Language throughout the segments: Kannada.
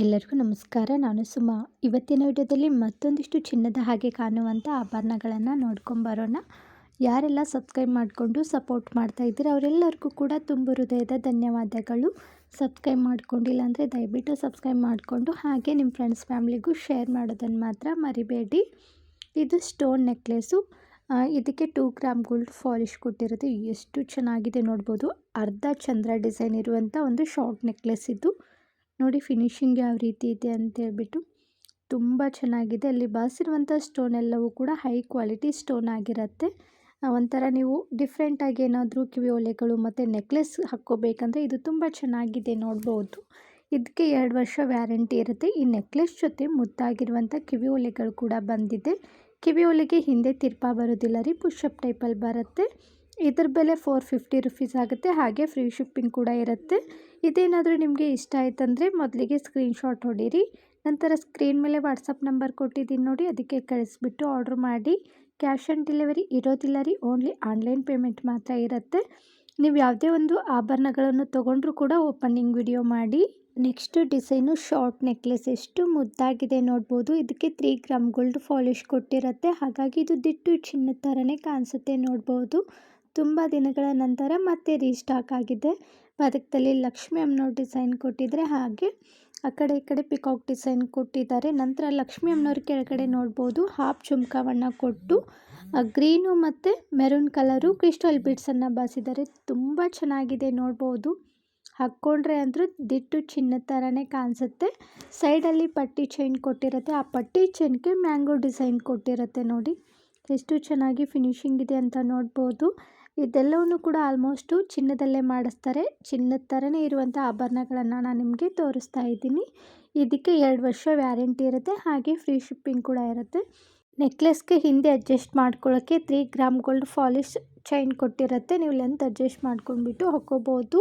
ಎಲ್ಲರಿಗೂ ನಮಸ್ಕಾರ. ನಾನು ಸುಮಾ. ಇವತ್ತಿನ ವಿಡಿಯೋದಲ್ಲಿ ಮತ್ತೊಂದಿಷ್ಟು ಚಿನ್ನದ ಹಾಗೆ ಕಾಣುವಂಥ ಆಭರಣಗಳನ್ನು ನೋಡ್ಕೊಂಬರೋಣ ಯಾರೆಲ್ಲ ಸಬ್ಸ್ಕ್ರೈಬ್ ಮಾಡಿಕೊಂಡು ಸಪೋರ್ಟ್ ಮಾಡ್ತಾ ಇದ್ದೀರ, ಅವರೆಲ್ಲರಿಗೂ ಕೂಡ ತುಂಬ ಹೃದಯದ ಧನ್ಯವಾದಗಳು. ಸಬ್ಸ್ಕ್ರೈಬ್ ಮಾಡ್ಕೊಂಡಿಲ್ಲ ಅಂದರೆ ದಯವಿಟ್ಟು ಸಬ್ಸ್ಕ್ರೈಬ್ ಮಾಡಿಕೊಂಡು ಹಾಗೆ ನಿಮ್ಮ ಫ್ರೆಂಡ್ಸ್ ಫ್ಯಾಮ್ಲಿಗೂ ಶೇರ್ ಮಾಡೋದನ್ನು ಮಾತ್ರ ಮರಿಬೇಡಿ. ಇದು ಸ್ಟೋನ್ ನೆಕ್ಲೆಸ್ಸು ಇದಕ್ಕೆ ಟೂ ಗ್ರಾಮ್ ಗೋಲ್ಡ್ ಫಾಲಿಶ್ ಕೊಟ್ಟಿರೋದು. ಎಷ್ಟು ಚೆನ್ನಾಗಿದೆ ನೋಡ್ಬೋದು. ಅರ್ಧ ಚಂದ್ರ ಡಿಸೈನ್ ಇರುವಂಥ ಒಂದು ಶಾರ್ಟ್ ನೆಕ್ಲೆಸ್ ಇದು. ನೋಡಿ ಫಿನಿಶಿಂಗ್ ಯಾವ ರೀತಿ ಇದೆ ಅಂತ ಹೇಳ್ಬಿಟ್ಟು ತುಂಬ ಚೆನ್ನಾಗಿದೆ. ಅಲ್ಲಿ ಬಳಸಿರುವಂಥ ಸ್ಟೋನ್ ಎಲ್ಲವೂ ಕೂಡ ಹೈ ಕ್ವಾಲಿಟಿ ಸ್ಟೋನ್ ಆಗಿರುತ್ತೆ. ಒಂಥರ ನೀವು ಡಿಫ್ರೆಂಟಾಗಿ ಏನಾದರೂ ಕಿವಿ ಒಲೆಗಳು ಮತ್ತು ನೆಕ್ಲೆಸ್ ಹಾಕ್ಕೋಬೇಕಂದ್ರೆ ಇದು ತುಂಬ ಚೆನ್ನಾಗಿದೆ ನೋಡ್ಬೋದು. ಇದಕ್ಕೆ ಎರಡು ವರ್ಷ ವ್ಯಾರಂಟಿ ಇರುತ್ತೆ. ಈ ನೆಕ್ಲೆಸ್ ಜೊತೆ ಮುದ್ದಾಗಿರುವಂಥ ಕಿವಿ ಒಲೆಗಳು ಕೂಡ ಬಂದಿದೆ. ಕಿವಿ ಒಲೆಗೆ ಹಿಂದೆ ತಿರ್ಪಾ ಬರೋದಿಲ್ಲ ರೀ ಪುಷಪ್ ಟೈಪಲ್ಲಿ ಬರುತ್ತೆ. ಇದ್ರ ಬೆಲೆ ಫೋರ್ ಫಿಫ್ಟಿ ರುಪೀಸ್ ಆಗುತ್ತೆ. ಹಾಗೆ ಫ್ರೀ ಶಿಪ್ಪಿಂಗ್ ಕೂಡ ಇರುತ್ತೆ. ಇದೇನಾದರೂ ನಿಮಗೆ ಇಷ್ಟ ಆಯ್ತಂದರೆ ಮೊದಲಿಗೆ ಸ್ಕ್ರೀನ್ಶಾಟ್ ಹೊಡೀರಿ. ನಂತರ ಸ್ಕ್ರೀನ್ ಮೇಲೆ ವಾಟ್ಸಪ್ ನಂಬರ್ ಕೊಟ್ಟಿದ್ದೀನಿ ನೋಡಿ, ಅದಕ್ಕೆ ಕಳಿಸ್ಬಿಟ್ಟು ಆರ್ಡ್ರ್ ಮಾಡಿ. ಕ್ಯಾಶ್ ಆನ್ ಡೆಲಿವರಿ ಇರೋದಿಲ್ಲ ರೀ ಓನ್ಲಿ ಆನ್ಲೈನ್ ಪೇಮೆಂಟ್ ಮಾತ್ರ ಇರುತ್ತೆ. ನೀವು ಯಾವುದೇ ಒಂದು ಆಭರಣಗಳನ್ನು ತೊಗೊಂಡ್ರೂ ಕೂಡ ಓಪನಿಂಗ್ ವಿಡಿಯೋ ಮಾಡಿ. ನೆಕ್ಸ್ಟ್ ಡಿಸೈನು ಶಾರ್ಟ್ ನೆಕ್ಲೆಸ್ ಎಷ್ಟು ಮುದ್ದಾಗಿದೆ ನೋಡ್ಬೋದು. ಇದಕ್ಕೆ ತ್ರೀ ಗ್ರಾಮ್ ಗೋಲ್ಡ್ ಫಾಲಿಶ್ ಕೊಟ್ಟಿರುತ್ತೆ. ಹಾಗಾಗಿ ಇದು ದಿಟ್ಟು ಚಿನ್ನದ ಥರನೇ ಕಾಣಿಸುತ್ತೆ ನೋಡ್ಬೋದು. ತುಂಬ ದಿನಗಳ ನಂತರ ಮತ್ತೆ ರೀಸ್ಟಾಕ್ ಆಗಿದೆ. ಪದಕದಲ್ಲಿ ಲಕ್ಷ್ಮಿ ಅಮ್ಮನವ್ರ ಡಿಸೈನ್ ಕೊಟ್ಟಿದ್ದಾರೆ ಹಾಗೆ, ಆ ಕಡೆ ಈ ಕಡೆ ಪಿಕಾಕ್ ಡಿಸೈನ್ ಕೊಟ್ಟಿದ್ದಾರೆ. ನಂತರ ಲಕ್ಷ್ಮಿ ಅಮ್ಮನವ್ರ ಕೆಳಗಡೆ ನೋಡ್ಬೋದು, ಹಾಫ್ ಚುಮ್ಕವನ್ನು ಕೊಟ್ಟು ಗ್ರೀನು ಮತ್ತು ಮೆರೂನ್ ಕಲರು ಕ್ರಿಸ್ಟಲ್ ಬೀಡ್ಸನ್ನು ಬಾಸಿದ್ದಾರೆ. ತುಂಬ ಚೆನ್ನಾಗಿದೆ ನೋಡ್ಬೋದು. ಹಾಕ್ಕೊಂಡ್ರೆ ಅಂದರೂ ದಿಟ್ಟು ಚಿನ್ನದ ಥರನೇ ಕಾಣಿಸುತ್ತೆ. ಸೈಡಲ್ಲಿ ಪಟ್ಟಿ ಚೈನ್ ಕೊಟ್ಟಿರುತ್ತೆ. ಆ ಪಟ್ಟಿ ಚೈನ್ಗೆ ಮ್ಯಾಂಗೋ ಡಿಸೈನ್ ಕೊಟ್ಟಿರುತ್ತೆ ನೋಡಿ. ಎಷ್ಟು ಚೆನ್ನಾಗಿ ಫಿನಿಶಿಂಗ್ ಇದೆ ಅಂತ ನೋಡ್ಬೋದು. ಇದೆಲ್ಲವನ್ನು ಕೂಡ ಆಲ್ಮೋಸ್ಟು ಚಿನ್ನದಲ್ಲೇ ಮಾಡಿಸ್ತಾರೆ. ಚಿನ್ನದ ಥರನೇ ಇರುವಂಥ ಆಭರಣಗಳನ್ನು ನಾನು ನಿಮಗೆ ತೋರಿಸ್ತಾ ಇದ್ದೀನಿ. ಇದಕ್ಕೆ ಎರಡು ವರ್ಷ ವ್ಯಾರಂಟಿ ಇರುತ್ತೆ, ಹಾಗೆ ಫ್ರೀ ಶಿಪ್ಪಿಂಗ್ ಕೂಡ ಇರುತ್ತೆ. ನೆಕ್ಲೆಸ್ಗೆ ಹಿಂದೆ ಅಡ್ಜಸ್ಟ್ ಮಾಡ್ಕೊಳ್ಳೋಕ್ಕೆ three gram gold polish chain ಕೊಟ್ಟಿರುತ್ತೆ. ನೀವು ಲೆಂತ್ ಅಡ್ಜಸ್ಟ್ ಮಾಡ್ಕೊಂಡ್ಬಿಟ್ಟು ಹಾಕ್ಕೋಬೋದು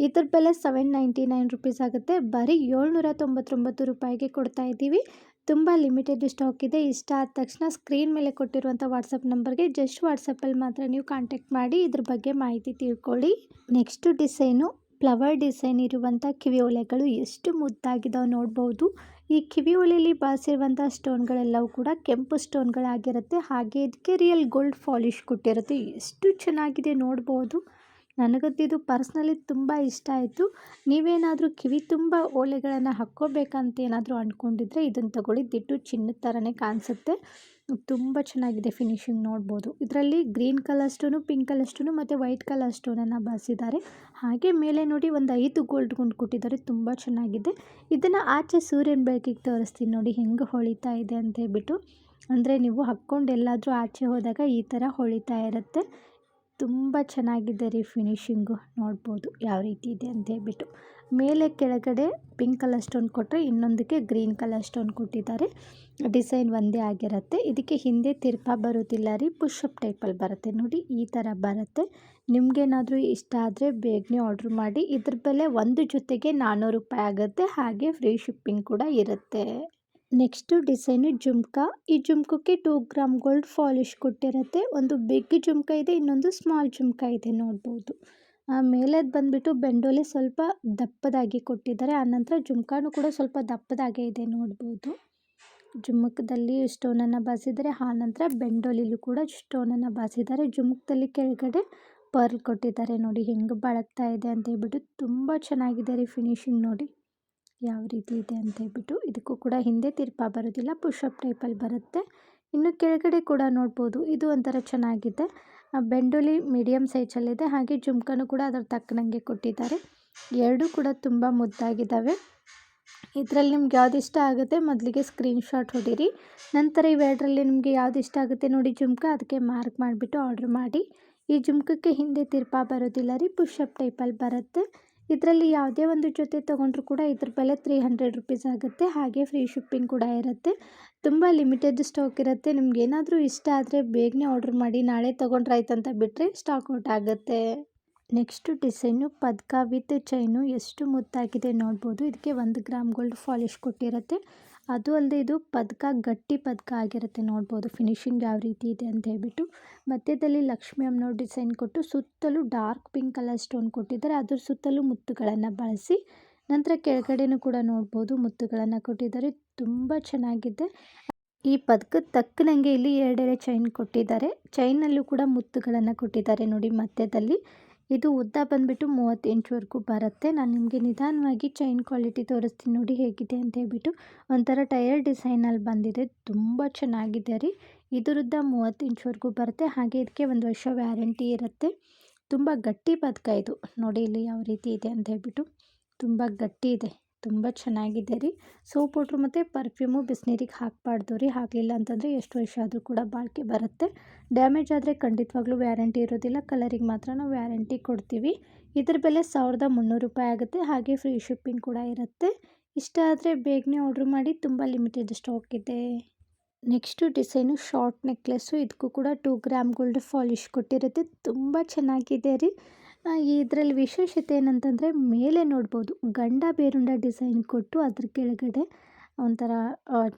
ಇದ್ರ ಬೆಲೆ ಸೆವೆನ್ ನೈಂಟಿ ನೈನ್ ರುಪೀಸ್ ಆಗುತ್ತೆ. ಬರೀ ಏಳ್ನೂರ ತೊಂಬತ್ತೊಂಬತ್ತು ರೂಪಾಯಿಗೆ ಕೊಡ್ತಾ ಇದ್ದೀವಿ. ತುಂಬ ಲಿಮಿಟೆಡ್ ಸ್ಟಾಕ್ ಇದೆ. ಇಷ್ಟ ಆದ ತಕ್ಷಣ ಸ್ಕ್ರೀನ್ ಮೇಲೆ ಕೊಟ್ಟಿರುವಂಥ ವಾಟ್ಸಪ್ ನಂಬರ್ಗೆ ಜಸ್ಟ್ ವಾಟ್ಸಪ್ಪಲ್ಲಿ ಮಾತ್ರ ನೀವು ಕಾಂಟ್ಯಾಕ್ಟ್ ಮಾಡಿ, ಇದ್ರ ಬಗ್ಗೆ ಮಾಹಿತಿ ತಿಳ್ಕೊಳ್ಳಿ. ನೆಕ್ಸ್ಟ್ ಡಿಸೈನು ಫ್ಲವರ್ ಡಿಸೈನ್ ಇರುವಂಥ ಕಿವಿ ಒಲೆಗಳು ಎಷ್ಟು ಮುದ್ದಾಗಿದ್ದಾವೆ ನೋಡ್ಬೋದು. ಈ ಕಿವಿ ಒಲೆಯಲ್ಲಿ ಬಳಸಿರುವಂಥ ಸ್ಟೋನ್ಗಳೆಲ್ಲವೂ ಕೂಡ ಕೆಂಪು ಸ್ಟೋನ್ಗಳಾಗಿರುತ್ತೆ ಹಾಗೆ ಇದಕ್ಕೆ ರಿಯಲ್ ಗೋಲ್ಡ್ ಫಾಲಿಶ್ ಕೊಟ್ಟಿರುತ್ತೆ. ಎಷ್ಟು ಚೆನ್ನಾಗಿದೆ ನೋಡ್ಬೋದು. ನನಗಂತೂ ಪರ್ಸ್ನಲಿ ತುಂಬ ಇಷ್ಟ ಆಯಿತು. ನೀವೇನಾದರೂ ಕಿವಿ ತುಂಬ ಓಲೆಗಳನ್ನು ಹಾಕ್ಕೋಬೇಕಂತ ಏನಾದರೂ ಅಂದ್ಕೊಂಡಿದ್ರೆ ಇದನ್ನು ತಗೊಳ್ಳಿ. ದಿಟ್ಟು ಚಿನ್ನದ ಥರನೇ ಕಾಣಿಸುತ್ತೆ. ತುಂಬ ಚೆನ್ನಾಗಿದೆ ಫಿನಿಶಿಂಗ್ ನೋಡ್ಬೋದು. ಇದರಲ್ಲಿ green colour stone pink colour stone ಮತ್ತು ವೈಟ್ ಕಲರ್ ಸ್ಟೋನನ್ನು ಬಳಸಿದ್ದಾರೆ ಹಾಗೆ ಮೇಲೆ ನೋಡಿ ಒಂದು ಐದು ಗೋಲ್ಡ್ ಗುಂಡು ಕೊಟ್ಟಿದ್ದಾರೆ. ತುಂಬ ಚೆನ್ನಾಗಿದೆ. ಇದನ್ನು ಆಚೆ ಸೂರ್ಯನ ಬೆಳಕಿಗೆ ತೋರಿಸ್ತೀನಿ ನೋಡಿ ಹೆಂಗೆ ಹೊಳಿತಾ ಇದೆ ಅಂತ ಹೇಳ್ಬಿಟ್ಟು. ಅಂದರೆ ನೀವು ಹಾಕ್ಕೊಂಡು ಎಲ್ಲಾದರೂ ಆಚೆ ಹೋದಾಗ ಈ ಥರ ಹೊಳಿತಾ ಇರುತ್ತೆ. ತುಂಬ ಚೆನ್ನಾಗಿದೆ ರೀ ಫಿನಿಶಿಂಗು. ನೋಡ್ಬೋದು ಯಾವ ರೀತಿ ಇದೆ ಅಂತ ಹೇಳ್ಬಿಟ್ಟು. ಮೇಲೆ ಕೆಳಗಡೆ ಪಿಂಕ್ ಕಲರ್ ಸ್ಟೋನ್ ಕೊಟ್ಟರೆ ಇನ್ನೊಂದಕ್ಕೆ ಗ್ರೀನ್ ಕಲರ್ ಸ್ಟೋನ್ ಕೊಟ್ಟಿದ್ದಾರೆ. ಡಿಸೈನ್ ಒಂದೇ ಆಗಿರುತ್ತೆ. ಇದಕ್ಕೆ ಹಿಂದೆ ತಿರ್ಪಾ ಬರೋದಿಲ್ಲ ರೀ ಪುಷಪ್ ಟೈಪಲ್ಲಿ ಬರುತ್ತೆ. ನೋಡಿ, ಈ ಥರ ಬರುತ್ತೆ. ನಿಮಗೇನಾದರೂ ಇಷ್ಟ ಆದರೆ ಬೇಗನೆ ಆರ್ಡ್ರ್ ಮಾಡಿ. ಇದ್ರ ಬೆಲೆ ಒಂದು ಜೊತೆಗೆ ನಾನ್ನೂರು ರೂಪಾಯಿ ಆಗುತ್ತೆ. ಹಾಗೆ ಫ್ರೀ ಶಿಪ್ಪಿಂಗ್ ಕೂಡ ಇರುತ್ತೆ. Next design jhumka. ಈ ಜುಮ್ಕಕ್ಕೆ ಟೂ ಗ್ರಾಮ್ ಗೋಲ್ಡ್ ಫಾಲಿಶ್ ಕೊಟ್ಟಿರುತ್ತೆ. ಒಂದು ಬಿಗ್ ಜುಮ್ಕ ಇದೆ, ಇನ್ನೊಂದು ಸ್ಮಾಲ್ ಜುಮ್ಕ ಇದೆ ನೋಡ್ಬೋದು. ಮೇಲೆದು ಬಂದುಬಿಟ್ಟು ಬೆಂಡೋಲಿ ಸ್ವಲ್ಪ ದಪ್ಪದಾಗಿ ಕೊಟ್ಟಿದ್ದಾರೆ. ಆನಂತರ ಜುಮ್ಕಾನು ಕೂಡ ಸ್ವಲ್ಪ ದಪ್ಪದಾಗೇ ಇದೆ ನೋಡ್ಬೋದು. ಜುಮ್ಕದಲ್ಲಿ ಸ್ಟೋನನ್ನು ಬಾಸಿದ್ದಾರೆ ಆನಂತರ ಬೆಂಡೋಲಿಲು ಕೂಡ ಸ್ಟೋನನ್ನು ಬಾಸಿದ್ದಾರೆ. ಜುಮ್ಕದಲ್ಲಿ ಕೆಳಗಡೆ ಪರ್ಲ್ ಕೊಟ್ಟಿದ್ದಾರೆ ನೋಡಿ, ಹೆಂಗೆ ಬಳಗ್ತಾ ಇದೆ ಅಂತ ಹೇಳ್ಬಿಟ್ಟು ತುಂಬ ಚೆನ್ನಾಗಿದೆ ರೀ ಫಿನಿಶಿಂಗ್ ನೋಡಿ. ಯಾವ ರೀತಿ ಇದೆ ಅಂತ ಹೇಳ್ಬಿಟ್ಟು ಇದಕ್ಕೂ ಕೂಡ ಹಿಂದೆ ತಿರ್ಪ ಬರೋದಿಲ್ಲ ಪುಷಪ್ ಟೈಪಲ್ಲಿ ಬರುತ್ತೆ. ಇನ್ನು ಕೆಳಗಡೆ ಕೂಡ ನೋಡ್ಬೋದು, ಇದು ಒಂಥರ ಚೆನ್ನಾಗಿದೆ. ಬೆಂಡುಲಿ ಮೀಡಿಯಮ್ ಸೈಜಲ್ಲಿದೆ ಹಾಗೆ ಜುಮ್ಕನೂ ಕೂಡ ಅದರ ತಕ್ಕನಂಗೆ ಕೊಟ್ಟಿದ್ದಾರೆ. ಎರಡೂ ಕೂಡ ತುಂಬ ಮುದ್ದಾಗಿದ್ದಾವೆ. ಇದರಲ್ಲಿ ನಿಮ್ಗೆ ಯಾವ್ದು ಇಷ್ಟ ಆಗುತ್ತೆ ಮೊದಲಿಗೆ ಸ್ಕ್ರೀನ್ಶಾಟ್ ಹೊಡೀರಿ. ನಂತರ ಇವೆರಡರಲ್ಲಿ ನಿಮಗೆ ಯಾವ್ದು ಇಷ್ಟ ಆಗುತ್ತೆ ನೋಡಿ ಜುಮ್ಕ, ಅದಕ್ಕೆ ಮಾರ್ಕ್ ಮಾಡಿಬಿಟ್ಟು ಆರ್ಡ್ರ್ ಮಾಡಿ. ಈ ಜುಮ್ಕಕ್ಕೆ ಹಿಂದೆ ತಿರ್ಪಾ ಬರೋದಿಲ್ಲ ರೀ ಪುಷಪ್ ಟೈಪಲ್ಲಿ ಬರುತ್ತೆ. ಇದರಲ್ಲಿ ಯಾವುದೇ ಒಂದು ಜೊತೆ ತೊಗೊಂಡ್ರೂ ಕೂಡ ಇದ್ರ ಬೆಲೆ ತ್ರೀ ಹಂಡ್ರೆಡ್ ರುಪೀಸ್ ಆಗುತ್ತೆ. ಹಾಗೆ ಫ್ರೀ ಶಿಪ್ಪಿಂಗ್ ಕೂಡ ಇರುತ್ತೆ. ತುಂಬ ಲಿಮಿಟೆಡ್ ಸ್ಟಾಕ್ ಇರುತ್ತೆ. ನಿಮ್ಗೆ ಏನಾದರೂ ಇಷ್ಟ ಆದರೆ ಬೇಗನೆ ಆರ್ಡ್ರ್ ಮಾಡಿ, ನಾಳೆ ತೊಗೊಂಡ್ರೆ ಅಂತ ಬಿಟ್ಟರೆ ಸ್ಟಾಕ್ ಔಟ್ ಆಗುತ್ತೆ. ನೆಕ್ಸ್ಟು ಡಿಸೈನು ಪದ್ಕ ವಿತ್ ಚೈನು ಎಷ್ಟು ಮುತ್ತಾಗಿದೆ ನೋಡ್ಬೋದು. ಇದಕ್ಕೆ ಒಂದು ಗ್ರಾಮ್ ಗೋಲ್ಡ್ ಫಾಲಿಶ್ ಕೊಟ್ಟಿರುತ್ತೆ. ಅದು ಅಲ್ಲದೆ ಇದು ಪದಕ, ಗಟ್ಟಿ ಪದಕ ಆಗಿರುತ್ತೆ ನೋಡ್ಬೋದು. ಫಿನಿಶಿಂಗ್ ಯಾವ ರೀತಿ ಇದೆ ಅಂತ ಹೇಳ್ಬಿಟ್ಟು. ಮಧ್ಯದಲ್ಲಿ ಲಕ್ಷ್ಮಿ ಅಮ್ಮನವ್ರ ಡಿಸೈನ್ ಕೊಟ್ಟು ಸುತ್ತಲೂ ಡಾರ್ಕ್ ಪಿಂಕ್ ಕಲರ್ ಸ್ಟೋನ್ ಕೊಟ್ಟಿದ್ದಾರೆ. ಅದ್ರ ಸುತ್ತಲೂ ಮುತ್ತುಗಳನ್ನು ಬಳಸಿ ನಂತರ ಕೆಳಗಡೆನೂ ಕೂಡ ನೋಡ್ಬೋದು ಮುತ್ತುಗಳನ್ನು ಕೊಟ್ಟಿದ್ದಾರೆ. ತುಂಬ ಚೆನ್ನಾಗಿದೆ. ಈ ಪದಕ ತಕ್ಕನಂಗೆ ಇಲ್ಲಿ ಎರಡೆರಡು ಚೈನ್ ಕೊಟ್ಟಿದ್ದಾರೆ. ಚೈನಲ್ಲೂ ಕೂಡ ಮುತ್ತುಗಳನ್ನು ಕೊಟ್ಟಿದ್ದಾರೆ ನೋಡಿ ಮಧ್ಯದಲ್ಲಿ. ಇದು ಉದ್ದ ಬಂದುಬಿಟ್ಟು ಮೂವತ್ತು ಇಂಚ್ವರೆಗೂ ಬರುತ್ತೆ. ನಾನು ನಿಮಗೆ ನಿಧಾನವಾಗಿ ಚೈನ್ ಕ್ವಾಲಿಟಿ ತೋರಿಸ್ತೀನಿ ನೋಡಿ ಹೇಗಿದೆ ಅಂತ ಹೇಳ್ಬಿಟ್ಟು ಒಂಥರ ಟೈರ್ ಡಿಸೈನಲ್ಲಿ ಬಂದಿದೆ. ತುಂಬ ಚೆನ್ನಾಗಿದೆ ರೀ. ಇದರದ್ದ ಮೂವತ್ತು ಇಂಚ್ವರೆಗೂ ಬರುತ್ತೆ. ಹಾಗೆ ಇದಕ್ಕೆ ಒಂದು ವರ್ಷ ವ್ಯಾರಂಟಿ ಇರುತ್ತೆ. ತುಂಬ ಗಟ್ಟಿ ಪದಕ ಇದು. ನೋಡಿ ಇಲ್ಲಿ ಯಾವ ರೀತಿ ಇದೆ ಅಂತ ಹೇಳ್ಬಿಟ್ಟು. ತುಂಬ ಗಟ್ಟಿ ಇದೆ. ತುಂಬ ಚೆನ್ನಾಗಿದೆ ರೀ. ಸೋಪ್ ಪೌಡ್ರು ಮತ್ತು ಪರ್ಫ್ಯೂಮು ಬಿಸಿನೀರಿಗೆ ಹಾಕಬಾರ್ದು ರೀ. ಹಾಕಲಿಲ್ಲ ಅಂತಂದರೆ ಎಷ್ಟು ವರ್ಷ ಆದರೂ ಕೂಡ ಬಾಳಿಕೆ ಬರುತ್ತೆ. ಡ್ಯಾಮೇಜ್ ಆದರೆ ಖಂಡಿತವಾಗ್ಲೂ ವ್ಯಾರಂಟಿ ಇರೋದಿಲ್ಲ. ಕಲರಿಗೆ ಮಾತ್ರ ನಾವು ವ್ಯಾರಂಟಿ ಕೊಡ್ತೀವಿ. ಇದ್ರ ಬೆಲೆ ಸಾವಿರದ ಮುನ್ನೂರು ರೂಪಾಯಿ ಆಗುತ್ತೆ. ಹಾಗೆ ಫ್ರೀ ಶಿಪ್ಪಿಂಗ್ ಕೂಡ ಇರುತ್ತೆ. ಇಷ್ಟ ಆದರೆ ಬೇಗನೆ ಆರ್ಡ್ರ್ ಮಾಡಿ ತುಂಬ ಲಿಮಿಟೆಡ್ ಸ್ಟಾಕ್ ಇದೆ. ನೆಕ್ಸ್ಟು ಡಿಸೈನು ಶಾರ್ಟ್ ನೆಕ್ಲೆಸ್ಸು ಇದಕ್ಕೂ ಕೂಡ ಟೂ ಗ್ರಾಮ್ ಗೋಲ್ಡ್ ಫಾಲಿಶ್ ಕೊಟ್ಟಿರುತ್ತೆ. ತುಂಬ ಚೆನ್ನಾಗಿದೆ ರೀ. ಇದರಲ್ಲಿ ವಿಶೇಷತೆ ಏನಂತಂದರೆ ಮೇಲೆ ನೋಡ್ಬೋದು. ಗಂಡ ಬೇರುಂಡ ಡಿಸೈನ್ ಕೊಟ್ಟು ಅದ್ರ ಕೆಳಗಡೆ ಒಂಥರ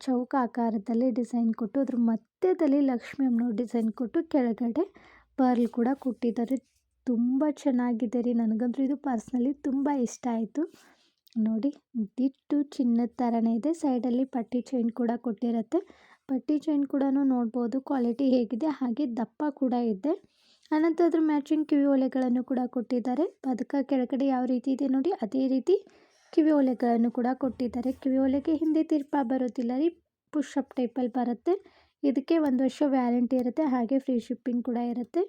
ಚೌಕ ಆಕಾರದಲ್ಲಿ ಡಿಸೈನ್ ಕೊಟ್ಟು, ಅದ್ರ ಮಧ್ಯದಲ್ಲಿ ಲಕ್ಷ್ಮಿ ಅಮ್ಮನವ್ರ ಡಿಸೈನ್ ಕೊಟ್ಟು ಕೆಳಗಡೆ ಪರ್ಲ್ ಕೂಡ ಕೊಟ್ಟಿದ್ದಾರೆ. ತುಂಬ ಚೆನ್ನಾಗಿದೆ ರೀ. ನನಗಂತೂ ಇದು ಪರ್ಸ್ನಲಿ ತುಂಬ ಇಷ್ಟ ಆಯಿತು. ನೋಡಿ, ದಿಟ್ಟು ಚಿನ್ನದ ಥರನೇ ಇದೆ. ಸೈಡಲ್ಲಿ ಪಟ್ಟಿ ಚೈನ್ ಕೂಡ ಕೊಟ್ಟಿರುತ್ತೆ. ಪಟ್ಟಿ ಚೈನ್ ಕೂಡ ನೋಡ್ಬೋದು. ಕ್ವಾಲಿಟಿ ಹೇಗಿದೆ. ಹಾಗೆ ದಪ್ಪ ಕೂಡ ಇದೆ. ಅನಂತರ ಅದ್ರ ಮ್ಯಾಚಿಂಗ್ ಕಿವಿ ಓಲೆಗಳನ್ನು ಕೂಡ ಕೊಟ್ಟಿದ್ದಾರೆ. ಪದಕ ಕೆಳಗಡೆ ಯಾವ ರೀತಿ ಇದೆ ನೋಡಿ, ಅದೇ ರೀತಿ ಕಿವಿ ಓಲೆಗಳನ್ನು ಕೂಡ ಕೊಟ್ಟಿದ್ದಾರೆ. ಕಿವಿ ಓಲೆಗೆ ಹಿಂದೆ ತಿರ್ಪ ಬರೋದಿಲ್ಲ ರೀ ಪುಷಪ್ ಟೈಪಲ್ಲಿ ಬರುತ್ತೆ. ಇದಕ್ಕೆ ಒಂದು ವರ್ಷ ವ್ಯಾರಂಟಿ ಇರುತ್ತೆ, ಹಾಗೆ ಫ್ರೀ ಶಿಪ್ಪಿಂಗ್ ಕೂಡ ಇರುತ್ತೆ.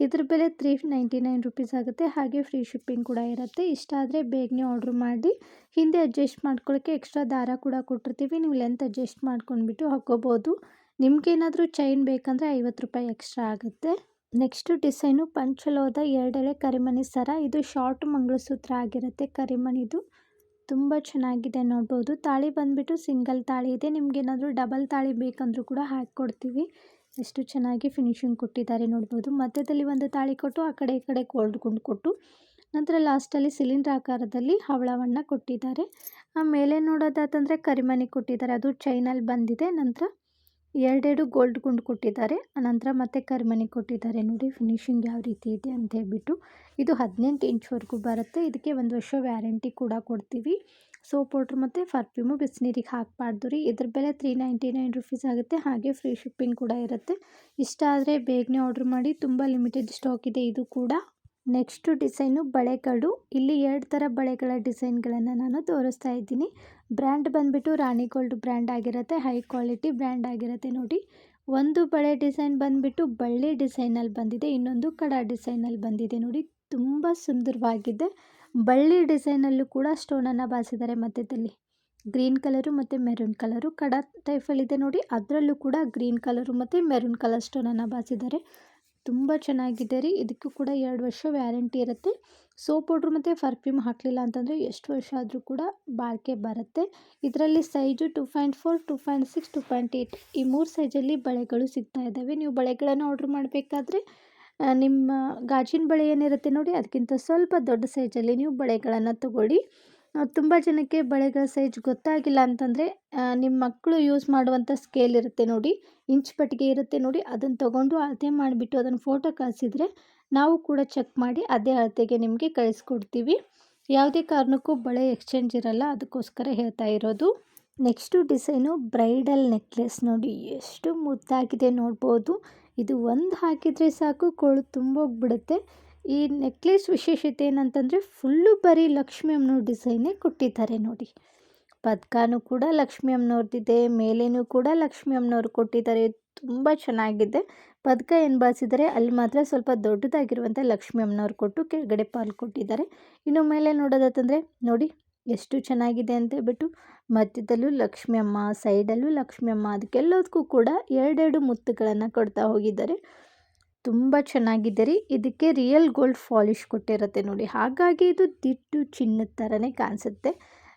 ಇದ್ರ ಬೆಲೆ ತ್ರೀ ನೈಂಟಿ ನೈನ್ ರುಪೀಸ್ ಆಗುತ್ತೆ, ಹಾಗೆ ಫ್ರೀ ಶಿಪ್ಪಿಂಗ್ ಕೂಡ ಇರುತ್ತೆ. ಇಷ್ಟ ಆದರೆ ಬೇಗನೆ ಆರ್ಡ್ರ್ ಮಾಡಿ, ಹಿಂದೆ ಅಡ್ಜಸ್ಟ್ ಮಾಡ್ಕೊಳ್ಳೋಕ್ಕೆ ಎಕ್ಸ್ಟ್ರಾ ದಾರ ಕೂಡ ಕೊಟ್ಟಿರ್ತೀವಿ. ನೀವು ಲೆಂತ್ ಅಡ್ಜಸ್ಟ್ ಮಾಡ್ಕೊಂಡ್ಬಿಟ್ಟು ಹಾಕ್ಕೋಬೋದು. ನಿಮ್ಗೇನಾದರೂ ಚೈನ್ ಬೇಕಂದರೆ ಐವತ್ತು ರೂಪಾಯಿ ಎಕ್ಸ್ಟ್ರಾ ಆಗುತ್ತೆ. ನೆಕ್ಸ್ಟು ಡಿಸೈನು ಪಂಚಲೋದ ಎರಡೆಳೆ ಕರಿಮಣಿ ಸರ. ಇದು ಶಾರ್ಟ್ ಮಂಗಳಸೂತ್ರ ಆಗಿರುತ್ತೆ ಕರಿಮಣಿದು ತುಂಬ ಚೆನ್ನಾಗಿದೆ ನೋಡ್ಬೋದು. ತಾಳಿ ಬಂದುಬಿಟ್ಟು ಸಿಂಗಲ್ ತಾಳಿ ಇದೆ. ನಿಮ್ಗೇನಾದರೂ ಡಬಲ್ ತಾಳಿ ಬೇಕಂದರೂ ಕೂಡ ಹಾಕ್ಕೊಡ್ತೀವಿ ಎಷ್ಟು ಚೆನ್ನಾಗಿ ಫಿನಿಶಿಂಗ್ ಕೊಟ್ಟಿದ್ದಾರೆ ನೋಡ್ಬೋದು. ಮಧ್ಯದಲ್ಲಿ ಒಂದು ತಾಳಿ ಕೊಟ್ಟು, ಆ ಕಡೆ ಈ ಕಡೆ ಕೋಲ್ಡ್ ಕೊಟ್ಟು, ನಂತರ ಲಾಸ್ಟಲ್ಲಿ ಸಿಲಿಂಡ್ರ್ ಆಕಾರದಲ್ಲಿ ಹವಳವನ್ನು ಕೊಟ್ಟಿದ್ದಾರೆ. ಆಮೇಲೆ ನೋಡೋದಾತಂದರೆ ಕರಿಮಣಿ ಕೊಟ್ಟಿದ್ದಾರೆ. ಅದು ಚೈನಲ್ಲಿ ಬಂದಿದೆ. ನಂತರ ಎರಡೆರಡು ಗೋಲ್ಡ್ ಗುಂಡು ಕೊಟ್ಟಿದ್ದಾರೆ. ಅನಂತರ ಮತ್ತೆ ಕರಿಮಣಿ ಕೊಟ್ಟಿದ್ದಾರೆ. ನೋಡಿ ಫಿನಿಶಿಂಗ್ ಯಾವ ರೀತಿ ಇದೆ ಅಂತ ಹೇಳ್ಬಿಟ್ಟು. ಇದು ಹದಿನೆಂಟು ಇಂಚ್ವರೆಗೂ ಬರುತ್ತೆ. ಇದಕ್ಕೆ ಒಂದು ವರ್ಷ ವ್ಯಾರಂಟಿ ಕೂಡ ಕೊಡ್ತೀವಿ. ಸೋಪ್ ಪೌಡ್ರ್ ಮತ್ತು ಪರ್ಫ್ಯೂಮು ಬಿಸಿನೀರಿಗೆ ಹಾಕಬಾರ್ದು ರೀ. ಇದ್ರ ಬೆಲೆ ತ್ರೀ ನೈಂಟಿ ನೈನ್ ರುಪೀಸ್ ಆಗುತ್ತೆ. ಹಾಗೆ ಫ್ರೀ ಶಿಪ್ಪಿಂಗ್ ಕೂಡ ಇರುತ್ತೆ. ಇಷ್ಟ ಆದರೆ ಬೇಗನೆ ಆರ್ಡ್ರ್ ಮಾಡಿ. ತುಂಬ ಲಿಮಿಟೆಡ್ ಸ್ಟಾಕ್ ಇದೆ ಇದು ಕೂಡ. ನೆಕ್ಸ್ಟು ಡಿಸೈನು ಬಳೆಗಳು ಇಲ್ಲಿ ಎರಡು ಥರ ಬಳೆಗಳ ಡಿಸೈನ್ಗಳನ್ನು ನಾನು ತೋರಿಸ್ತಾ ಇದ್ದೀನಿ. ಬ್ರ್ಯಾಂಡ್ ಬಂದುಬಿಟ್ಟು ರಾಣಿ ಗೋಲ್ಡ್ ಬ್ರ್ಯಾಂಡ್ ಆಗಿರುತ್ತೆ, ಹೈ ಕ್ವಾಲಿಟಿ ಬ್ರ್ಯಾಂಡ್ ಆಗಿರುತ್ತೆ ನೋಡಿ. ಒಂದು ಬಳೆ ಡಿಸೈನ್ ಬಂದುಬಿಟ್ಟು ಬಳ್ಳಿ ಡಿಸೈನಲ್ಲಿ ಬಂದಿದೆ, ಇನ್ನೊಂದು ಕಡ ಡಿಸೈನಲ್ಲಿ ಬಂದಿದೆ ನೋಡಿ. ತುಂಬ ಸುಂದರವಾಗಿದೆ. ಬಳ್ಳಿ ಡಿಸೈನಲ್ಲೂ ಕೂಡ ಸ್ಟೋನನ್ನು ಬಾಸಿದ್ದಾರೆ ಮಧ್ಯದಲ್ಲಿ ಗ್ರೀನ್ ಕಲರು ಮತ್ತು ಮೆರೂನ್ ಕಲರು ಕಡ ಟೈಫಲ್ಲಿದೆ ನೋಡಿ. ಅದರಲ್ಲೂ ಕೂಡ ಗ್ರೀನ್ ಕಲರು ಮತ್ತು ಮೆರೂನ್ ಕಲರ್ ಸ್ಟೋನನ್ನು ಬಾಸಿದ್ದಾರೆ. ತುಂಬ ಚೆನ್ನಾಗಿದೆ ರೀ. ಇದಕ್ಕೂ ಕೂಡ ಎರಡು ವರ್ಷ ವ್ಯಾರಂಟಿ ಇರುತ್ತೆ. ಸೋಪ್ ಪೌಡ್ರ್ ಮತ್ತು ಪರ್ಫ್ಯೂಮ್ ಹಾಕಲಿಲ್ಲ ಅಂತಂದರೆ ಎಷ್ಟು ವರ್ಷ ಆದರೂ ಕೂಡ ಬಾಳಿಕೆ ಬರುತ್ತೆ. ಇದರಲ್ಲಿ size two point four, two point six, two point eight ಈ ಮೂರು ಸೈಜಲ್ಲಿ ಬಳೆಗಳು ಸಿಗ್ತಾ ಇದ್ದಾವೆ. ನೀವು ಬಳೆಗಳನ್ನು ಆರ್ಡ್ರ್ ಮಾಡಬೇಕಾದ್ರೆ ನಿಮ್ಮ ಗಾಜಿನ ಬಳೆ ಏನಿರುತ್ತೆ ನೋಡಿ, ಅದಕ್ಕಿಂತ ಸ್ವಲ್ಪ ದೊಡ್ಡ ಸೈಜಲ್ಲಿ ನೀವು ಬಳೆಗಳನ್ನು ತಗೊಳ್ಳಿ. ತುಂಬ ಜನಕ್ಕೆ ಬಳೆಗಳ ಸೈಜ್ ಗೊತ್ತಾಗಿಲ್ಲ ಅಂತಂದರೆ ನಿಮ್ಮ ಮಕ್ಕಳು ಯೂಸ್ ಮಾಡುವಂಥ ಸ್ಕೇಲ್ ಇರುತ್ತೆ ನೋಡಿ. ಇಂಚ್ ಪಟ್ಟಿಗೆ ಇರುತ್ತೆ ನೋಡಿ. ಅದನ್ನು ತೊಗೊಂಡು ಅಳತೆ ಮಾಡಿಬಿಟ್ಟು ಅದನ್ನು ಫೋಟೋ ಕಳಿಸಿದರೆ, ನಾವು ಕೂಡ ಚೆಕ್ ಮಾಡಿ ಅದೇ ಅಳತೆಗೆ ನಿಮಗೆ ಕಳಿಸ್ಕೊಡ್ತೀವಿ. ಯಾವುದೇ ಕಾರಣಕ್ಕೂ ಬಳೆ ಎಕ್ಸ್ಚೇಂಜ್ ಇರಲ್ಲ, ಅದಕ್ಕೋಸ್ಕರ ಹೇಳ್ತಾ ಇರೋದು. ನೆಕ್ಸ್ಟು ಡಿಸೈನು ಬ್ರೈಡಲ್ ನೆಕ್ಲೆಸ್ ನೋಡಿ. ಎಷ್ಟು ಮುದ್ದಾಗಿದೆ ನೋಡ್ಬೋದು. ಇದು ಒಂದು ಹಾಕಿದರೆ ಸಾಕು, ಕೊಳು ತುಂಬೋಗ್ಬಿಡುತ್ತೆ. ಈ ನೆಕ್ಲೆಸ್ ವಿಶೇಷತೆ ಏನಂತಂದರೆ ಫುಲ್ಲು ಬರೀ ಲಕ್ಷ್ಮಿ ಅಮ್ಮನವ್ರ ಡಿಸೈನೇ ಕೊಟ್ಟಿದ್ದಾರೆ ನೋಡಿ. ಪದಕನೂ ಕೂಡ ಲಕ್ಷ್ಮಿ ಅಮ್ಮನವ್ರದ್ದಿದೆ ಮೇಲೇನೂ ಕೂಡ ಲಕ್ಷ್ಮಿ ಅಮ್ಮನವ್ರು ಕೊಟ್ಟಿದ್ದಾರೆ, ತುಂಬ ಚೆನ್ನಾಗಿದೆ. ಪದಕ ಏನು ಬಳಸಿದರೆ ಅಲ್ಲಿ ಮಾತ್ರ ಸ್ವಲ್ಪ ದೊಡ್ಡದಾಗಿರುವಂಥ ಲಕ್ಷ್ಮಿ ಅಮ್ಮನವ್ರು ಕೊಟ್ಟು ಕೆಳಗಡೆ ಪಾಲು ಕೊಟ್ಟಿದ್ದಾರೆ. ಇನ್ನು ಮೇಲೆ ನೋಡೋದಾತಂದರೆ ನೋಡಿ ಎಷ್ಟು ಚೆನ್ನಾಗಿದೆ ಅಂತ ಹೇಳ್ಬಿಟ್ಟು ಮಧ್ಯದಲ್ಲೂ ಲಕ್ಷ್ಮಿ ಅಮ್ಮ ಸೈಡಲ್ಲೂ ಲಕ್ಷ್ಮಿ ಅಮ್ಮ ಅದಕ್ಕೆಲ್ಲದಕ್ಕೂ ಕೂಡ ಎರಡೆರಡು ಮುತ್ತುಗಳನ್ನು ಕೊಡ್ತಾ ಹೋಗಿದ್ದಾರೆ. ತುಂಬ ಚೆನ್ನಾಗಿದೆ ರೀ. ಇದಕ್ಕೆ ರಿಯಲ್ ಗೋಲ್ಡ್ ಫಾಲಿಶ್ ಕೊಟ್ಟಿರುತ್ತೆ ನೋಡಿ. ಹಾಗಾಗಿ ಇದು ದಿಟ್ಟು ಚಿನ್ನದ ಥರನೇ ಕಾಣಿಸುತ್ತೆ.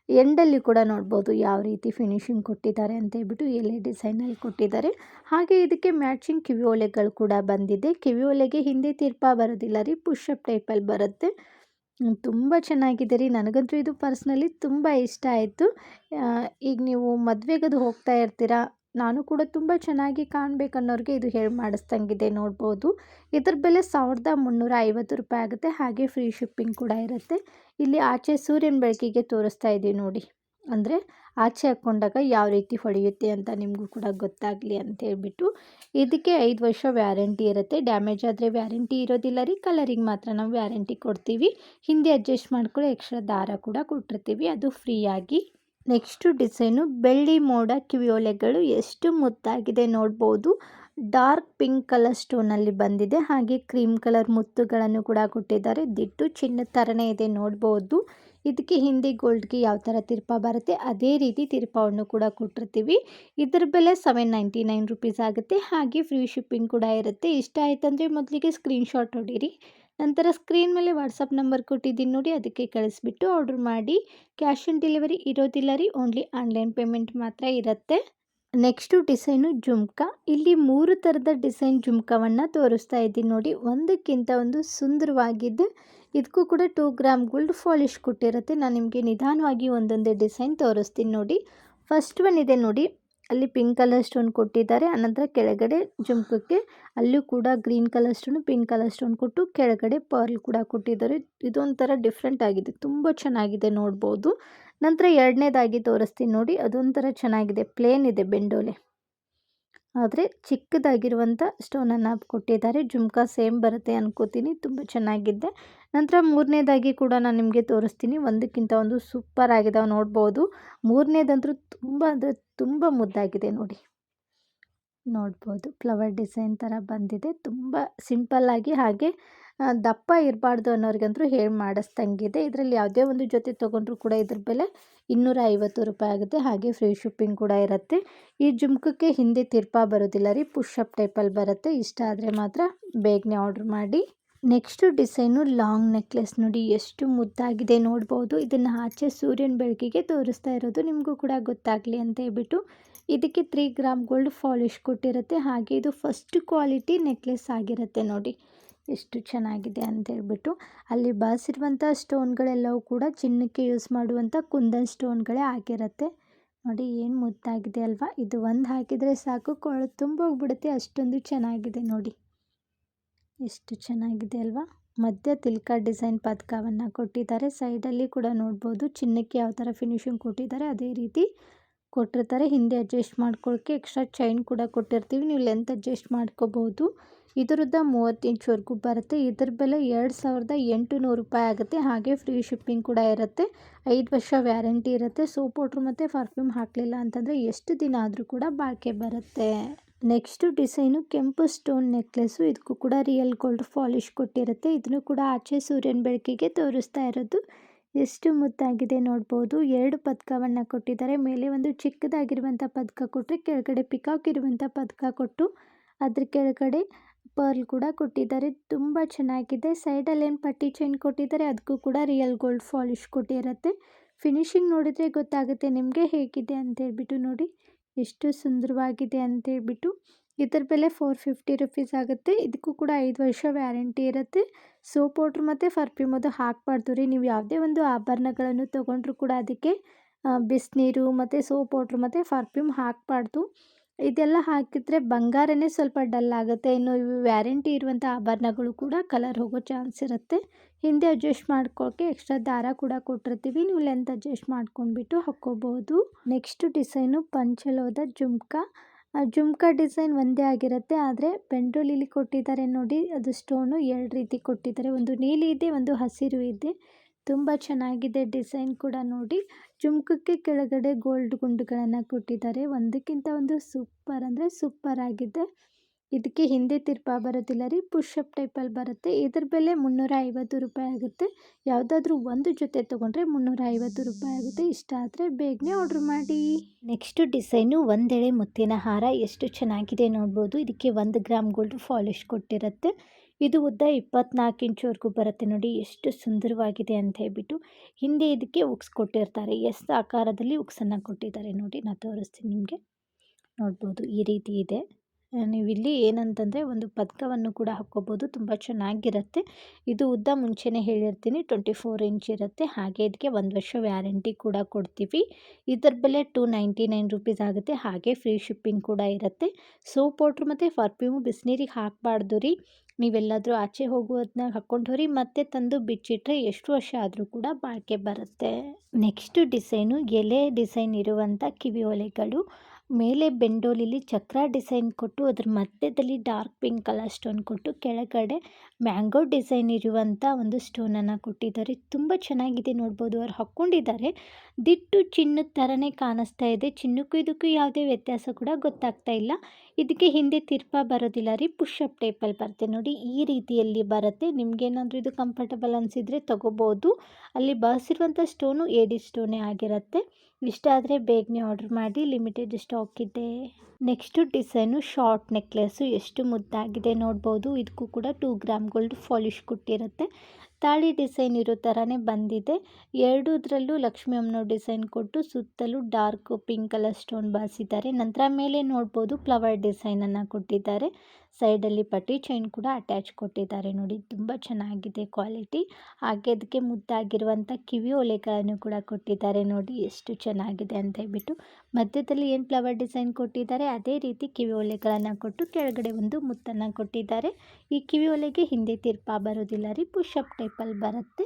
ಎಂಡಲ್ಲಿ ಕೂಡ ನೋಡ್ಬೋದು ಯಾವ ರೀತಿ ಫಿನಿಶಿಂಗ್ ಕೊಟ್ಟಿದ್ದಾರೆ ಅಂತ ಹೇಳ್ಬಿಟ್ಟು ಎಲೆ ಡಿಸೈನಲ್ಲಿ ಕೊಟ್ಟಿದ್ದಾರೆ. ಹಾಗೆ ಇದಕ್ಕೆ ಮ್ಯಾಚಿಂಗ್ ಕಿವಿ ಓಲೆಗಳು ಕೂಡ ಬಂದಿದೆ. ಕಿವಿ ಓಲೆಗೆ ಹಿಂದೆ ತೀರ್ಪ ಬರೋದಿಲ್ಲ ರೀ. ಪುಷಪ್ ಟೈಪಲ್ಲಿ ಬರುತ್ತೆ. ತುಂಬ ಚೆನ್ನಾಗಿದೆ ರೀ. ನನಗಂತೂ ಇದು ಪರ್ಸ್ನಲಿ ತುಂಬ ಇಷ್ಟ ಆಯಿತು. ಈಗ ನೀವು ಮದುವೆಗದು ಹೋಗ್ತಾ ಇರ್ತೀರಾ? ನಾನು ಕೂಡ ತುಂಬ ಚೆನ್ನಾಗಿ ಕಾಣಬೇಕನ್ನೋರಿಗೆ ಇದು ಹೇಳಿ ಮಾಡಿಸ್ದಂಗಿದೆ, ನೋಡ್ಬೋದು. ಇದ್ರ ಬೆಲೆ ಸಾವಿರದ ಮುನ್ನೂರ ಐವತ್ತು ರೂಪಾಯಿ ಆಗುತ್ತೆ, ಹಾಗೆ ಫ್ರೀ ಶಿಪ್ಪಿಂಗ್ ಕೂಡ ಇರುತ್ತೆ. ಇಲ್ಲಿ ಆಚೆ ಸೂರ್ಯನ ಬೆಳಕಿಗೆ ತೋರಿಸ್ತಾ ಇದ್ದೀವಿ ನೋಡಿ. ಅಂದರೆ ಆಚೆ ಹಾಕ್ಕೊಂಡಾಗ ಯಾವ ರೀತಿ ಹೊಡೆಯುತ್ತೆ ಅಂತ ನಿಮಗೂ ಕೂಡ ಗೊತ್ತಾಗಲಿ ಅಂತ ಹೇಳ್ಬಿಟ್ಟು. ಇದಕ್ಕೆ ಐದು ವರ್ಷ ವ್ಯಾರಂಟಿ ಇರುತ್ತೆ. ಡ್ಯಾಮೇಜ್ ಆದರೆ ವ್ಯಾರಂಟಿ ಇರೋದಿಲ್ಲ ರೀ, ಕಲರಿಗೆ ಮಾತ್ರ ನಾವು ವ್ಯಾರಂಟಿ ಕೊಡ್ತೀವಿ. ಹಿಂದೆ ಅಡ್ಜಸ್ಟ್ ಮಾಡ್ಕೊಳ್ಳೋ ಎಕ್ಸ್ಟ್ರಾ ದಾರ ಕೂಡ ಕೊಟ್ಟಿರ್ತೀವಿ. ಅದು ಫ್ರೀಯಾಗಿ ನೆಕ್ಸ್ಟು ಡಿಸೈನು ಬೆಳ್ಳಿ ಮೋಡ ಕಿವಿಯೋಲೆಗಳು ಎಷ್ಟು ಮುತ್ತಾಗಿದೆ ನೋಡ್ಬೋದು. ಡಾರ್ಕ್ ಪಿಂಕ್ ಕಲರ್ ಸ್ಟೋನಲ್ಲಿ ಬಂದಿದೆ. ಹಾಗೆ ಕ್ರೀಮ್ ಕಲರ್ ಮುತ್ತುಗಳನ್ನು ಕೂಡ ಕೊಟ್ಟಿದ್ದಾರೆ. ದಿಟ್ಟು ಚಿನ್ನದ ಥರನೇ ಇದೆ ನೋಡ್ಬೋದು. ಇದಕ್ಕೆ ಹಿಂದಿ ಗೋಲ್ಡ್ಗೆ ಯಾವ ಥರ ತಿರ್ಪ ಬರುತ್ತೆ ಅದೇ ರೀತಿ ತಿರ್ಪವನ್ನು ಕೂಡ ಕೊಟ್ಟಿರ್ತೀವಿ. ಇದರ ಬೆಲೆ ಸೆವೆನ್ ನೈಂಟಿ ನೈನ್ ರುಪೀಸ್ ಆಗುತ್ತೆ. ಹಾಗೆ ಫ್ರೀ ಶಿಪ್ಪಿಂಗ್ ಕೂಡ ಇರುತ್ತೆ. ಇಷ್ಟ ಆಯ್ತಂದರೆ ಮೊದಲಿಗೆ ಸ್ಕ್ರೀನ್ಶಾಟ್ ಹೊಡೀರಿ ನಂತರ ಸ್ಕ್ರೀನ್ ಮೇಲೆ ವಾಟ್ಸಪ್ ನಂಬರ್ ಕೊಟ್ಟಿದ್ದೀನಿ ನೋಡಿ, ಅದಕ್ಕೆ ಕಳಿಸ್ಬಿಟ್ಟು ಆರ್ಡ್ರ್ ಮಾಡಿ. ಕ್ಯಾಶ್ ಆನ್ ಡೆಲಿವರಿ ಇರೋದಿಲ್ಲ ರೀ, ಓನ್ಲಿ ಆನ್ಲೈನ್ ಪೇಮೆಂಟ್ ಮಾತ್ರ ಇರುತ್ತೆ. Next design jhumka. ಇಲ್ಲಿ ಮೂರು ಥರದ ಡಿಸೈನ್ ಜುಮ್ಕವನ್ನು ತೋರಿಸ್ತಾ ಇದ್ದೀನಿ ನೋಡಿ. ಒಂದಕ್ಕಿಂತ ಒಂದು ಸುಂದರವಾಗಿದ್ದು ಇದಕ್ಕೂ ಕೂಡ ಟೂ ಗ್ರಾಮ್ ಗೋಲ್ಡ್ ಫಾಲಿಶ್ ಕೊಟ್ಟಿರುತ್ತೆ. ನಾನು ನಿಮಗೆ ನಿಧಾನವಾಗಿ ಒಂದೊಂದೇ ಡಿಸೈನ್ ತೋರಿಸ್ತೀನಿ ನೋಡಿ. ಫಸ್ಟ್ ಒನ್ ಇದೆ ನೋಡಿ. ಅಲ್ಲಿ ಪಿಂಕ್ ಕಲರ್ ಸ್ಟೋನ್ ಕೊಟ್ಟಿದ್ದಾರೆ. ಅನಂತರ ಕೆಳಗಡೆ ಜುಮ್ಕಕ್ಕೆ ಅಲ್ಲೂ ಕೂಡ green colour stone pink colour stone ಕೊಟ್ಟು ಕೆಳಗಡೆ ಪರ್ಲ್ ಕೂಡ ಕೊಟ್ಟಿದ್ದಾರೆ. ಇದೊಂಥರ ಡಿಫ್ರೆಂಟ್ ಆಗಿದೆ. ತುಂಬ ಚೆನ್ನಾಗಿದೆ ನೋಡ್ಬೋದು. ನಂತರ ಎರಡನೇದಾಗಿ ತೋರಿಸ್ತೀನಿ ನೋಡಿ. ಅದೊಂಥರ ಚೆನ್ನಾಗಿದೆ. ಪ್ಲೇನ್ ಇದೆ ಬೆಂಡೋಲೆ. ಆದರೆ ಚಿಕ್ಕದಾಗಿರುವಂಥ ಸ್ಟೋನನ್ನು ಕೊಟ್ಟಿದ್ದಾರೆ. ಜುಮ್ಕಾ ಸೇಮ್ ಬರುತ್ತೆ ಅನ್ಕೋತೀನಿ. ತುಂಬ ಚೆನ್ನಾಗಿದೆ. ನಂತರ ಮೂರನೇದಾಗಿ ಕೂಡ ನಾನು ನಿಮಗೆ ತೋರಿಸ್ತೀನಿ. ಒಂದಕ್ಕಿಂತ ಒಂದು ಸೂಪರ್ ಆಗಿದೆ. ನೋಡ್ಬೋದು. ಮೂರನೇದಂತೂ ತುಂಬ ಅಂದರೆ ತುಂಬ ಮುದ್ದಾಗಿದೆ ನೋಡಿ. ನೋಡ್ಬೋದು. ಫ್ಲವರ್ ಡಿಸೈನ್ ಥರ ಬಂದಿದೆ. ತುಂಬ ಸಿಂಪಲ್ಲಾಗಿ ಹಾಗೆ ದಪ್ಪ ಇರಬಾರ್ದು ಅನ್ನೋರಿಗಂತೂ ಹೇಳಿ ಮಾಡಿಸ್ದಂಗಿದೆ. ಇದರಲ್ಲಿ ಯಾವುದೇ ಒಂದು ಜೊತೆ ತೊಗೊಂಡ್ರೂ ಕೂಡ ಇದ್ರ ಬೆಲೆ ಇನ್ನೂರ ಐವತ್ತು ರೂಪಾಯಿ ಆಗುತ್ತೆ. ಹಾಗೆ ಫ್ರೀ ಶಿಪ್ಪಿಂಗ್ ಕೂಡ ಇರುತ್ತೆ. ಈ ಜುಮ್ಕಕ್ಕೆ ಹಿಂದೆ ತಿರ್ಪಾ ಬರೋದಿಲ್ಲ ರೀ. ಪುಷಪ್ ಟೈಪಲ್ಲಿ ಬರುತ್ತೆ. ಇಷ್ಟ ಆದರೆ ಮಾತ್ರ ಬೇಗನೆ ಆರ್ಡ್ರ್ ಮಾಡಿ. ನೆಕ್ಸ್ಟು ಡಿಸೈನು ಲಾಂಗ್ ನೆಕ್ಲೆಸ್ ನೋಡಿ. ಎಷ್ಟು ಮುದ್ದಾಗಿದೆ ನೋಡ್ಬೋದು. ಇದನ್ನು ಆಚೆ ಸೂರ್ಯನ ಬೆಳಕಿಗೆ ತೋರಿಸ್ತಾ ಇರೋದು ನಿಮಗೂ ಕೂಡ ಗೊತ್ತಾಗಲಿ ಅಂತ ಹೇಳ್ಬಿಟ್ಟು ಇದಕ್ಕೆ ತ್ರೀ ಗ್ರಾಮ್ ಗೋಲ್ಡ್ ಫಾಲಿಶ್ ಕೊಟ್ಟಿರುತ್ತೆ. ಹಾಗೆ ಇದು ಫಸ್ಟ್ ಕ್ವಾಲಿಟಿ ನೆಕ್ಲೆಸ್ ಆಗಿರುತ್ತೆ ನೋಡಿ. ಎಷ್ಟು ಚೆನ್ನಾಗಿದೆ ಅಂತ ಹೇಳ್ಬಿಟ್ಟು. ಅಲ್ಲಿ ಬಳಸಿರುವಂಥ ಸ್ಟೋನ್ಗಳೆಲ್ಲವೂ ಕೂಡ ಚಿನ್ನಕ್ಕೆ ಯೂಸ್ ಮಾಡುವಂಥ ಕುಂದನ್ ಸ್ಟೋನ್ಗಳೇ ಆಗಿರುತ್ತೆ. ನೋಡಿ ಏನು ಮುದ್ದಾಗಿದೆ ಅಲ್ವಾ. ಇದು ಒಂದು ಹಾಕಿದರೆ ಸಾಕು. ಕೊಳು ತುಂಬೋಗ್ಬಿಡುತ್ತೆ ಅಷ್ಟೊಂದು ಚೆನ್ನಾಗಿದೆ ನೋಡಿ. ಎಷ್ಟು ಚೆನ್ನಾಗಿದೆ ಅಲ್ವಾ. ಮಧ್ಯ ತಿಲ್ಕ ಡಿಸೈನ್ ಪದಕವನ್ನು ಕೊಟ್ಟಿದ್ದಾರೆ. ಸೈಡಲ್ಲಿ ಕೂಡ ನೋಡ್ಬೋದು. ಚಿನ್ನಕ್ಕೆ ಯಾವ ಥರ ಫಿನಿಶಿಂಗ್ ಕೊಟ್ಟಿದ್ದಾರೆ. ಅದೇ ರೀತಿ ಕೊಟ್ಟಿರ್ತಾರೆ. ಹಿಂದೆ ಅಡ್ಜಸ್ಟ್ ಮಾಡ್ಕೊಳ್ಳೋಕ್ಕೆ ಎಕ್ಸ್ಟ್ರಾ ಚೈನ್ ಕೂಡ ಕೊಟ್ಟಿರ್ತೀವಿ. ನೀವು ಲೆಂತ್ ಅಡ್ಜಸ್ಟ್ ಮಾಡ್ಕೋಬೋದು ಇದರದ್ದು ಮೂವತ್ತು ಇಂಚ್ವರೆಗೂ ಬರುತ್ತೆ. ಇದ್ರ ಬೆಲೆ ಎರಡು ಸಾವಿರದ ಎಂಟು ನೂರು ರೂಪಾಯಿ ಆಗುತ್ತೆ. ಹಾಗೆ ಫ್ರೀ ಶಿಪ್ಪಿಂಗ್ ಕೂಡ ಇರುತ್ತೆ. ಐದು ವರ್ಷ ವ್ಯಾರಂಟಿ ಇರುತ್ತೆ. ಸೋಪ್ ಪೌಡ್ರ್ ಮತ್ತು ಪರ್ಫ್ಯೂಮ್ ಹಾಕಲಿಲ್ಲ ಅಂತಂದರೆ ಎಷ್ಟು ದಿನ ಆದರೂ ಕೂಡ ಬಾಳಿಕೆ ಬರುತ್ತೆ. ನೆಕ್ಸ್ಟು ಡಿಸೈನು ಕೆಂಪು ಸ್ಟೋನ್ ನೆಕ್ಲೆಸ್ಸು ಇದಕ್ಕೂ ಕೂಡ ರಿಯಲ್ ಗೋಲ್ಡ್ ಫಾಲಿಶ್ ಕೊಟ್ಟಿರುತ್ತೆ. ಇದನ್ನು ಕೂಡ ಆಚೆ ಸೂರ್ಯನ ಬೆಳಕಿಗೆ ತೋರಿಸ್ತಾ ಇರೋದು. ಎಷ್ಟು ಮುದ್ದಾಗಿದೆ ನೋಡ್ಬೋದು. ಎರಡು ಪದಕವನ್ನು ಕೊಟ್ಟಿದ್ದಾರೆ. ಮೇಲೆ ಒಂದು ಚಿಕ್ಕದಾಗಿರುವಂಥ ಪದಕ ಕೊಟ್ಟರೆ ಕೆಳಗಡೆ ಪಿಕಾಕ್ ಇರುವಂಥ ಪದಕ ಕೊಟ್ಟು ಅದ್ರ ಕೆಳಗಡೆ ಪರ್ಲ್ ಕೂಡ ಕೊಟ್ಟಿದ್ದಾರೆ. ತುಂಬ ಚೆನ್ನಾಗಿದೆ. ಸೈಡಲ್ಲಿ ಏನು ಪಟ್ಟಿ ಚೈನ್ ಕೊಟ್ಟಿದ್ದಾರೆ ಅದಕ್ಕೂ ಕೂಡ ರಿಯಲ್ ಗೋಲ್ಡ್ ಫಾಲಿಶ್ ಕೊಟ್ಟಿರುತ್ತೆ. ಫಿನಿಶಿಂಗ್ ನೋಡಿದರೆ ಗೊತ್ತಾಗುತ್ತೆ ನಿಮಗೆ ಹೇಗಿದೆ ಅಂತ ಹೇಳ್ಬಿಟ್ಟು ನೋಡಿ. ಎಷ್ಟು ಸುಂದರವಾಗಿದೆ ಅಂತೇಳ್ಬಿಟ್ಟು ಇದರ ಬೆಲೆ ಫೋರ್ ಫಿಫ್ಟಿ ರುಪೀಸ್ ಆಗುತ್ತೆ. ಇದಕ್ಕೂ ಕೂಡ ಐದು ವರ್ಷ ವ್ಯಾರಂಟಿ ಇರುತ್ತೆ. ಸೋಪ್ ಪೌಡ್ರ್ ಮತ್ತು ಫರ್ಫ್ಯೂಮ್ ಅದು ಹಾಕ್ಬಾರ್ದು ರೀ. ನೀವು ಯಾವುದೇ ಒಂದು ಆಭರಣಗಳನ್ನು ತೊಗೊಂಡ್ರು ಕೂಡ ಅದಕ್ಕೆ ಬಿಸಿನೀರು ಮತ್ತು ಸೋಪ್ ಪೌಡ್ರ್ ಮತ್ತು ಫರ್ಫ್ಯೂಮ್ ಹಾಕಬಾರ್ದು. ಇದೆಲ್ಲ ಹಾಕಿದರೆ ಬಂಗಾರನೇ ಸ್ವಲ್ಪ ಡಲ್ ಆಗುತ್ತೆ. ಇನ್ನು ಇವು ವ್ಯಾರಂಟಿ ಇರುವಂಥ ಆಭರಣಗಳು ಕೂಡ ಕಲರ್ ಹೋಗೋ ಚಾನ್ಸ್ ಇರುತ್ತೆ. ಹಿಂದೆ ಅಡ್ಜಸ್ಟ್ ಮಾಡ್ಕೊಳ್ಳೋಕ್ಕೆ ಎಕ್ಸ್ಟ್ರಾ ದಾರ ಕೂಡ ಕೊಟ್ಟಿರ್ತೀವಿ. ನೀವು ಲೆಂತ್ ಅಡ್ಜಸ್ಟ್ ಮಾಡ್ಕೊಂಡ್ಬಿಟ್ಟು ಹಾಕ್ಕೋಬೋದು. ನೆಕ್ಸ್ಟ್ ಡಿಸೈನು ಪಂಚಲೋದ ಜುಮ್ಕ. ಜುಮ್ಕ ಡಿಸೈನ್ ಒಂದೇ ಆಗಿರುತ್ತೆ, ಆದರೆ ಪೆಂಡೋಲಿಲಿ ಕೊಟ್ಟಿದ್ದಾರೆ ನೋಡಿ, ಅದು ಸ್ಟೋನು ಎರಡು ರೀತಿ ಕೊಟ್ಟಿದ್ದಾರೆ. ಒಂದು ನೀಲಿ ಇದೆ, ಒಂದು ಹಸಿರು ಇದೆ. ತುಂಬ ಚೆನ್ನಾಗಿದೆ ಡಿಸೈನ್ ಕೂಡ ನೋಡಿ. ಜುಮ್ಕಕ್ಕೆ ಕೆಳಗಡೆ ಗೋಲ್ಡ್ ಗುಂಡುಗಳನ್ನು ಕೊಟ್ಟಿದ್ದಾರೆ. ಒಂದಕ್ಕಿಂತ ಒಂದು ಸೂಪರ್ ಅಂದರೆ ಸೂಪರ್ ಆಗಿದೆ. ಇದಕ್ಕೆ ಹಿಂದೆ ತಿರ್ಪಾ ಬರೋದಿಲ್ಲ ರೀ. ಪುಷಪ್ ಟೈಪಲ್ಲಿ ಬರುತ್ತೆ. ಇದ್ರ ಬೆಲೆ ಮುನ್ನೂರ ಐವತ್ತು ರೂಪಾಯಿ ಆಗುತ್ತೆ. ಯಾವುದಾದ್ರೂ ಒಂದು ಜೊತೆ ತೊಗೊಂಡ್ರೆ ಮುನ್ನೂರ ಐವತ್ತು ರೂಪಾಯಿ ಆಗುತ್ತೆ. ಇಷ್ಟ ಆದರೆ ಬೇಗನೆ ಆರ್ಡ್ರ್ ಮಾಡಿ. ನೆಕ್ಸ್ಟ್ ಡಿಸೈನು ಒಂದೆಳೆ ಮುತ್ತಿನ ಹಾರ. ಎಷ್ಟು ಚೆನ್ನಾಗಿದೆ ನೋಡ್ಬೋದು. ಇದಕ್ಕೆ ಒಂದು ಗ್ರಾಮ್ ಗೋಲ್ಡ್ ಫಾಲಿಶ್ ಕೊಟ್ಟಿರುತ್ತೆ. ಇದು ಉದ್ದ ಇಪ್ಪತ್ನಾಲ್ಕು ಇಂಚುವರೆಗೂ ಬರುತ್ತೆ ನೋಡಿ. ಎಷ್ಟು ಸುಂದರವಾಗಿದೆ ಅಂತ ಹೇಳ್ಬಿಟ್ಟು ಹಿಂದೆ ಇದಕ್ಕೆ ಉಕ್ಸ್ ಕೊಟ್ಟಿರ್ತಾರೆ. ಎಸ್ ಆಕಾರದಲ್ಲಿ ಉಕ್ಸನ್ನು ಕೊಟ್ಟಿದ್ದಾರೆ ನೋಡಿ. ನಾನು ತೋರಿಸ್ತೀನಿ ನಿಮಗೆ. ನೋಡ್ಬೋದು ಈ ರೀತಿ ಇದೆ. ನೀವಿಲ್ಲಿ ಏನಂತಂದರೆ ಒಂದು ಪದಕವನ್ನು ಕೂಡ ಹಾಕ್ಕೋಬೋದು. ತುಂಬ ಚೆನ್ನಾಗಿರುತ್ತೆ. ಇದು ಉದ್ದ ಮುಂಚೆನೇ ಹೇಳಿರ್ತೀನಿ. ಟ್ವೆಂಟಿ ಫೋರ್ ಇಂಚ್ ಇರುತ್ತೆ. ಹಾಗೆ ಇದಕ್ಕೆ ಒಂದು ವರ್ಷ ವ್ಯಾರಂಟಿ ಕೂಡ ಕೊಡ್ತೀವಿ. ಇದರ ಬೆಲೆ ಟೂ ನೈಂಟಿ ನೈನ್ ರುಪೀಸ್ ಆಗುತ್ತೆ. ಹಾಗೆ ಫ್ರೀ ಶಿಪ್ಪಿಂಗ್ ಕೂಡ ಇರುತ್ತೆ. ಸೋಪ್ ಪೌಡ್ರ್ ಮತ್ತು ಪರ್ಫ್ಯೂಮು ಬಿಸಿನೀರಿಗೆ ಹಾಕಬಾರ್ದು ರೀ. ನೀವೆಲ್ಲಾದರೂ ಆಚೆ ಹೋಗುವುದನ್ನ ಹಾಕ್ಕೊಂಡು ಹೋರಿ. ಮತ್ತೆ ತಂದು ಬಿಚ್ಚಿಟ್ರೆ ಎಷ್ಟು ವರ್ಷ ಆದರೂ ಕೂಡ ಬಾಳಿಕೆ ಬರುತ್ತೆ. ನೆಕ್ಸ್ಟು ಡಿಸೈನು ಎಲೆ ಡಿಸೈನ್ ಇರುವಂಥ ಕಿವಿ ಒಲೆಗಳು. ಮೇಲೆ ಬೆಂಡೋಲಿಲಿ ಚಕ್ರ ಡಿಸೈನ್ ಕೊಟ್ಟು, ಅದ್ರ ಮಧ್ಯದಲ್ಲಿ ಡಾರ್ಕ್ ಪಿಂಕ್ ಕಲರ್ ಸ್ಟೋನ್ ಕೊಟ್ಟು, ಕೆಳಗಡೆ ಮ್ಯಾಂಗೋ ಡಿಸೈನ್ ಇರುವಂಥ ಒಂದು ಸ್ಟೋನನ್ನು ಕೊಟ್ಟಿದ್ದಾರೆ. ತುಂಬ ಚೆನ್ನಾಗಿದೆ ನೋಡ್ಬೋದು. ಅವ್ರು ಹಾಕ್ಕೊಂಡಿದ್ದಾರೆ ದಿಟ್ಟು ಚಿನ್ನದ ಥರನೇ ಕಾಣಿಸ್ತಾ ಇದೆ. ಚಿನ್ನಕ್ಕೂ ಇದಕ್ಕೂ ಯಾವುದೇ ವ್ಯತ್ಯಾಸ ಕೂಡ ಗೊತ್ತಾಗ್ತಾ ಇಲ್ಲ. ಇದಕ್ಕೆ ಹಿಂದೆ ತಿರ್ಪ ಬರೋದಿಲ್ಲ ರೀ ಪುಷಪ್ ಟೈಪಲ್ಲಿ ಬರುತ್ತೆ. ನೋಡಿ, ಈ ರೀತಿಯಲ್ಲಿ ಬರುತ್ತೆ. ನಿಮ್ಗೇನಾದರೂ ಇದು ಕಂಫರ್ಟಬಲ್ ಅನಿಸಿದರೆ ತೊಗೋಬೋದು. ಅಲ್ಲಿ ಬಳಸಿರುವಂಥ ಸ್ಟೋನು ಏಡಿ ಸ್ಟೋನೇ ಆಗಿರುತ್ತೆ. ಇಷ್ಟ ಆದರೆ ಬೇಗನೆ ಆರ್ಡ್ರ್ ಮಾಡಿ ಲಿಮಿಟೆಡ್ ಸ್ಟಾಕ್ ಇದೆ. ನೆಕ್ಸ್ಟು ಡಿಸೈನು ಶಾರ್ಟ್ ನೆಕ್ಲೆಸ್ಸು ಎಷ್ಟು ಮುದ್ದಾಗಿದೆ ನೋಡ್ಬೋದು. ಇದಕ್ಕೂ ಕೂಡ ಟೂ ಗ್ರಾಮ್ ಗೋಲ್ಡ್ ಫಾಲಿಶ್ ಕೊಟ್ಟಿರುತ್ತೆ. ತಾಳಿ ಡಿಸೈನ್ ಇರೋ ಥರನೇ ಬಂದಿದೆ. ಎರಡೂದ್ರಲ್ಲೂ ಲಕ್ಷ್ಮಿ ಅಮ್ಮನೋ ಡಿಸೈನ್ ಕೊಟ್ಟು ಸುತ್ತಲೂ ಡಾರ್ಕ್ ಪಿಂಕ್ ಕಲರ್ ಸ್ಟೋನ್ ಬಾಸಿದ್ದಾರೆ ನಂತರ ಮೇಲೆ ನೋಡ್ಬೋದು ಫ್ಲವರ್ ಡಿಸೈನನ್ನು ಕೊಟ್ಟಿದ್ದಾರೆ. ಸೈಡಲ್ಲಿ ಪಟ್ಟಿ ಚೈನ್ ಕೂಡ ಅಟ್ಯಾಚ್ ಕೊಟ್ಟಿದ್ದಾರೆ ನೋಡಿ, ತುಂಬ ಚೆನ್ನಾಗಿದೆ ಕ್ವಾಲಿಟಿ. ಹಾಗೆ ಅದಕ್ಕೆ ಮುದ್ದಾಗಿರುವಂಥ ಕಿವಿ ಒಲೆಗಳನ್ನು ಕೂಡ ಕೊಟ್ಟಿದ್ದಾರೆ ನೋಡಿ, ಎಷ್ಟು ಚೆನ್ನಾಗಿದೆ ಅಂತ ಹೇಳ್ಬಿಟ್ಟು. ಮಧ್ಯದಲ್ಲಿ ಏನು ಫ್ಲವರ್ ಡಿಸೈನ್ ಕೊಟ್ಟಿದ್ದಾರೆ, ಅದೇ ರೀತಿ ಕಿವಿ ಒಲೆಗಳನ್ನು ಕೊಟ್ಟು ಕೆಳಗಡೆ ಒಂದು ಮುತ್ತನ್ನು ಕೊಟ್ಟಿದ್ದಾರೆ. ಈ ಕಿವಿ ಒಲೆಗೆ ಹಿಂದೆ ತಿರ್ಪಾ ಬರೋದಿಲ್ಲ ರೀ ಪುಷಪ್ ಟೈಪಲ್ಲಿ ಬರುತ್ತೆ.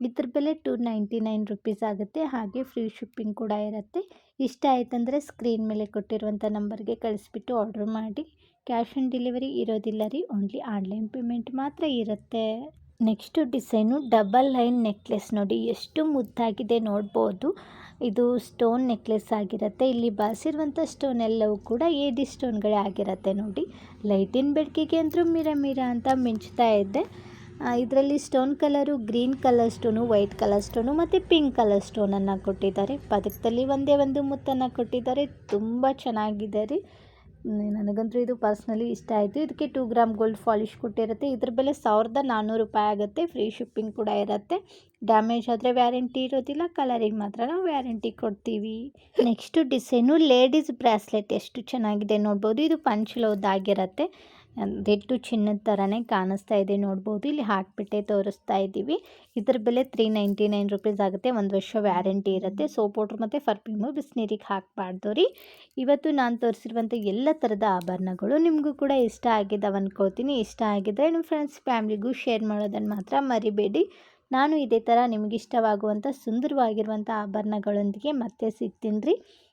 ಇದ್ರ ಬೆಲೆ ಟು ನೈಂಟಿ ನೈನ್ ರುಪೀಸ್ ಆಗುತ್ತೆ, ಹಾಗೆ ಫ್ರೀ ಶಿಪ್ಪಿಂಗ್ ಕೂಡ ಇರುತ್ತೆ. ಇಷ್ಟ ಆಯ್ತಂದರೆ ಸ್ಕ್ರೀನ್ ಮೇಲೆ ಕೊಟ್ಟಿರುವಂಥ ನಂಬರ್ಗೆ ಕಳಿಸ್ಬಿಟ್ಟು ಆರ್ಡ್ರ್ ಮಾಡಿ. ಕ್ಯಾಶ್ ಆನ್ ಡೆಲಿವರಿ ಇರೋದಿಲ್ಲ ರೀ, ಓನ್ಲಿ ಆನ್ಲೈನ್ ಪೇಮೆಂಟ್ ಮಾತ್ರ ಇರುತ್ತೆ. Next design double line necklace ನೋಡಿ, ಎಷ್ಟು ಮುದ್ದಾಗಿದೆ ನೋಡ್ಬೋದು. ಇದು ಸ್ಟೋನ್ ನೆಕ್ಲೆಸ್ ಆಗಿರುತ್ತೆ, ಇಲ್ಲಿ ಬಾಸಿರುವಂಥ ಸ್ಟೋನ್ ಎಲ್ಲವೂ ಕೂಡ ಎ ಸ್ಟೋನ್ಗಳೇ ಆಗಿರುತ್ತೆ ನೋಡಿ. ಲೈಟಿನ ಬೆಳಕಿಗೆ ಅಂದರೂ ಮಿರ ಮಿರ ಅಂತ ಮಿಂಚ್ತಾ ಇದ್ದೆ ಇದರಲ್ಲಿ stone colour, green colour stone, white colour stone ಮತ್ತು ಪಿಂಕ್ ಕಲರ್ ಸ್ಟೋನನ್ನು ಕೊಟ್ಟಿದ್ದಾರೆ. ಪದಕದಲ್ಲಿ ಒಂದೇ ಒಂದು ಮುತ್ತನ್ನು ಕೊಟ್ಟಿದ್ದಾರೆ, ತುಂಬ ಚೆನ್ನಾಗಿದೆ ರೀ. ನನಗಂತೂ ಇದು ಪರ್ಸ್ನಲಿ ಇಷ್ಟ ಆಯಿತು. ಇದಕ್ಕೆ ಟೂ ಗ್ರಾಮ್ ಗೋಲ್ಡ್ ಫಾಲಿಶ್ ಕೊಟ್ಟಿರುತ್ತೆ. ಇದ್ರ ಬೆಲೆ ಸಾವಿರದ ನಾನ್ನೂರು ರೂಪಾಯಿ ಆಗುತ್ತೆ. ಫ್ರೀ ಶಿಪ್ಪಿಂಗ್ ಕೂಡ ಇರುತ್ತೆ. ಡ್ಯಾಮೇಜ್ ಆದರೆ ವ್ಯಾರಂಟಿ ಇರೋದಿಲ್ಲ. ಕಲರಿಗೆ ಮಾತ್ರ ನಾವು ವ್ಯಾರಂಟಿ ಕೊಡ್ತೀವಿ. ನೆಕ್ಸ್ಟು ಡಿಸೈನು ಲೇಡೀಸ್ ಬ್ರಾಸ್ಲೆಟ್ ಎಷ್ಟು ಚೆನ್ನಾಗಿದೆ ನೋಡ್ಬೋದು. ಇದು ಪಂಚಲೋದಾಗಿರುತ್ತೆ ದಿಟ್ಟು ಚಿನ್ನದ ಥರನೇ ಕಾಣಿಸ್ತಾ ಇದೆ ನೋಡ್ಬೋದು. ಇಲ್ಲಿ ಹಾಕ್ಬಿಟ್ಟೆ ತೋರಿಸ್ತಾ ಇದ್ದೀವಿ. ಇದ್ರ ಬೆಲೆ ತ್ರೀ ನೈಂಟಿ ನೈನ್ ರುಪೀಸ್ ಆಗುತ್ತೆ. ಒಂದು ವರ್ಷ ವ್ಯಾರಂಟಿ ಇರುತ್ತೆ. ಸೋಪ್ ಪೌಡ್ರ್ ಮತ್ತು ಫರ್ಫ್ಯೂಮು ಬಿಸಿನೀರಿಗೆ ಹಾಕಬಾರ್ದು ರೀ. ಇವತ್ತು ನಾನು ತೋರಿಸಿರುವಂಥ ಎಲ್ಲ ಥರದ ಆಭರಣಗಳು ನಿಮಗೂ ಕೂಡ ಇಷ್ಟ ಆಗಿದ್ದಾವೆ ಅಂದ್ಕೋತೀನಿ ಇಷ್ಟ ಆಗಿದ್ದರೆ ನಿಮ್ಮ ಫ್ರೆಂಡ್ಸ್ ಫ್ಯಾಮ್ಲಿಗೂ ಶೇರ್ ಮಾಡೋದನ್ನು ಮಾತ್ರ ಮರಿಬೇಡಿ. ನಾನು ಇದೇ ಥರ ನಿಮಗಿಷ್ಟವಾಗುವಂಥ ಸುಂದರವಾಗಿರುವಂಥ ಆಭರಣಗಳೊಂದಿಗೆ ಮತ್ತೆ ಸಿಗ್ತೀನಿ ರೀ.